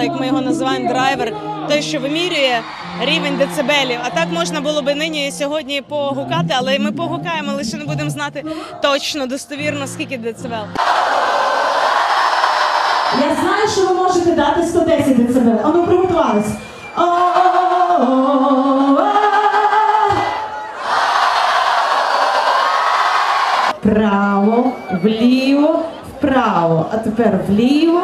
того як ми його називаємо, драйвер, той, що вимірює рівень децибелів. А так можна було би нині і сьогодні погукати, але ми погукаємо, лише не будемо знати точно, достовірно, скільки децибел. Я знаю, що ви можете дати 110 дБ. А ну приготувались. Вправо, вліво, вправо. А тепер вліво,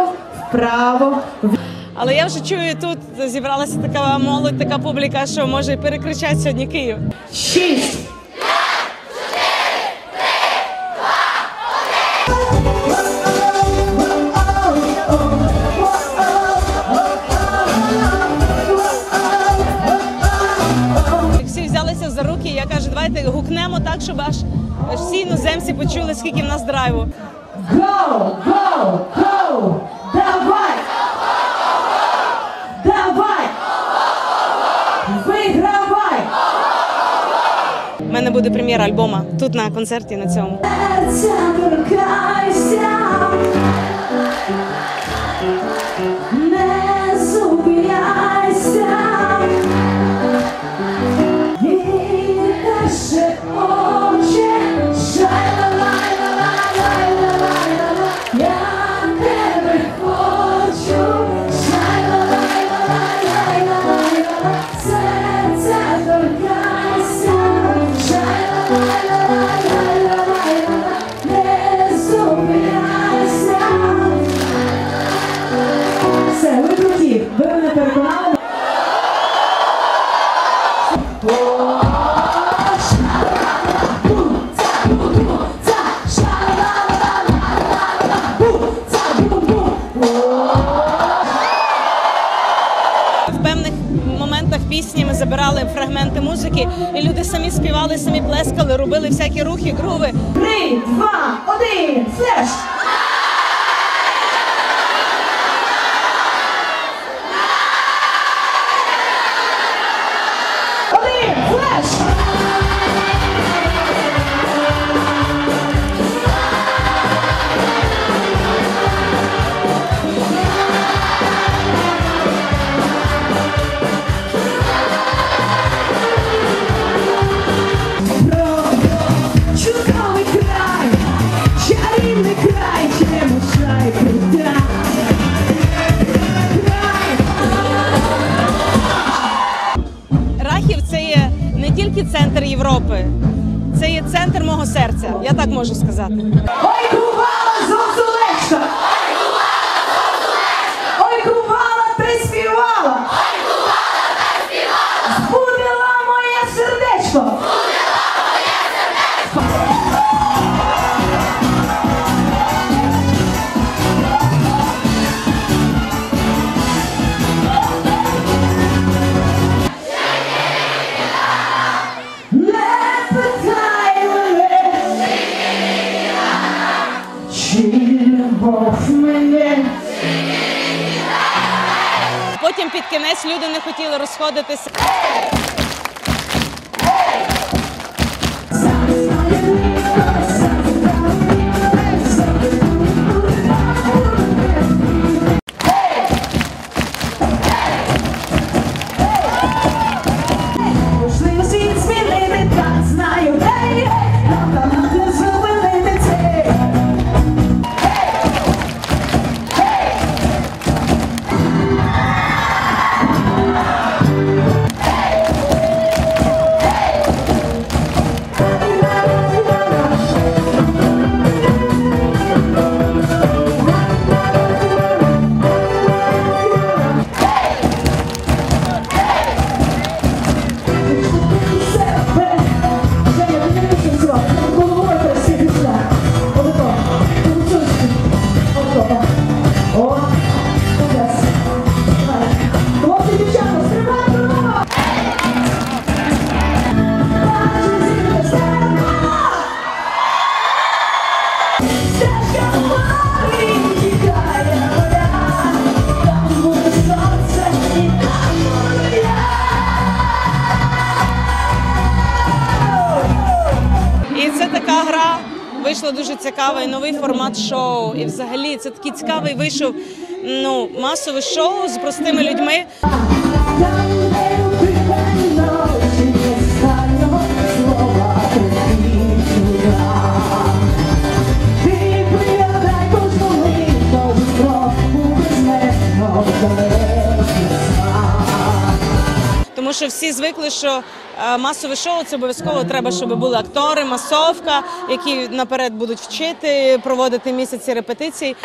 вправо, вліво. Але я вже чую, тут зібралася така молодь, така публіка, що може і перекричати сьогодні Київ. Шість. Всі взялися за руки. Я кажу, давайте гукнемо так, щоб аж аж всі іноземці почули, скільки в нас драйву. Go, go! Буде прем'єра альбома тут на концерті на цьому. Не фрагменти музики, і люди самі співали, самі плескали, робили всякі рухи, груви. Три, два, один, флеш! Рахів це є не тільки центр Європи, це є центр мого серця. Я так можу сказати. Ой, Потім під кінець люди не хотіли розходитися. І це така гра вийшло дуже цікавий новий формат шоу. І взагалі це такий цікавий вийшов ну, масове шоу з простими людьми. Ти Тому що всі звикли, що е, масове шоу це обов'язково треба, щоб були актори, масовка, які наперед будуть вчити, проводити місяці репетицій.